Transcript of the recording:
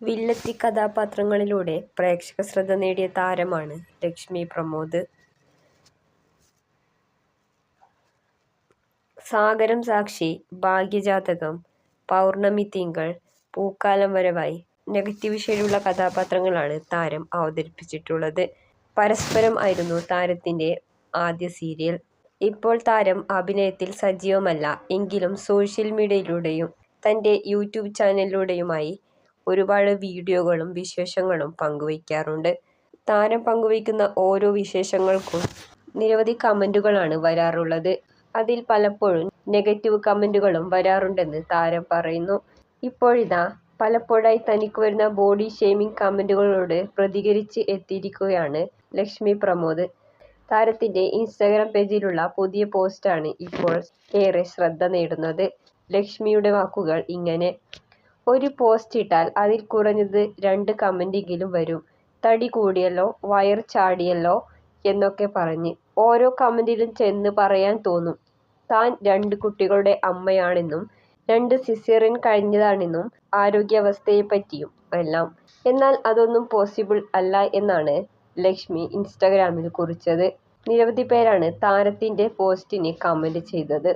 വില്ലത്തി കഥാപാത്രങ്ങളിലൂടെ പ്രേക്ഷക ശ്രദ്ധ നേടിയ താരമാണ് ലക്ഷ്മി പ്രമോദ്. സാഗരം സാക്ഷി, ഭാഗ്യജാതകം, പൗർണമി തിങ്കൾ പൂക്കാലം വരവായി നെഗറ്റീവ് ഷെയ്ഡുള്ള കഥാപാത്രങ്ങളാണ് താരം അവതരിപ്പിച്ചിട്ടുള്ളത്. പരസ്പരം ആയിരുന്നു താരത്തിന്റെ ആദ്യ സീരിയൽ. ഇപ്പോൾ താരം അഭിനയത്തിൽ സജീവമല്ല എങ്കിലും സോഷ്യൽ മീഡിയയിലൂടെയും തന്റെ യൂട്യൂബ് ചാനലിലൂടെയുമായി ഒരുപാട് വീഡിയോകളും വിശേഷങ്ങളും പങ്കുവയ്ക്കാറുണ്ട്. താരം പങ്കുവയ്ക്കുന്ന ഓരോ വിശേഷങ്ങൾക്കും നിരവധി കമന്റുകളാണ് വരാറുള്ളത്. അതിൽ പലപ്പോഴും നെഗറ്റീവ് കമന്റുകളും വരാറുണ്ടെന്ന് താരം പറയുന്നു. ഇപ്പോഴിതാ പലപ്പോഴായി തനിക്ക് വരുന്ന ബോഡി ഷെയ്മിംഗ് കമന്റുകളോട് പ്രതികരിച്ച് എത്തിയിരിക്കുകയാണ് ലക്ഷ്മി പ്രമോദ്. താരത്തിന്റെ ഇൻസ്റ്റാഗ്രാം പേജിലുള്ള പുതിയ പോസ്റ്റാണ് ഇപ്പോൾ ഏറെ ശ്രദ്ധ നേടുന്നത്. ലക്ഷ്മിയുടെ വാക്കുകൾ ഇങ്ങനെ. ഒരു പോസ്റ്റ് ഇട്ടാൽ അതിൽ കുറഞ്ഞത് രണ്ട് കമന്റെങ്കിലും വരും. തടി കൂടിയല്ലോ, വയർ ചാടിയല്ലോ എന്നൊക്കെ പറഞ്ഞ്. ഓരോ കമന്റിലും ചെന്ന് പറയാൻ തോന്നും താൻ രണ്ട് കുട്ടികളുടെ അമ്മയാണെന്നും രണ്ട് സിസേറിയൻ കഴിഞ്ഞതാണെന്നും ആരോഗ്യാവസ്ഥയെ പറ്റിയും എല്ലാം. എന്നാൽ അതൊന്നും പോസിബിൾ അല്ല എന്നാണ് ലക്ഷ്മി ഇൻസ്റ്റാഗ്രാമിൽ കുറിച്ചത്. നിരവധി പേരാണ് താരത്തിന്റെ പോസ്റ്റിന് കമന്റ് ചെയ്തത്.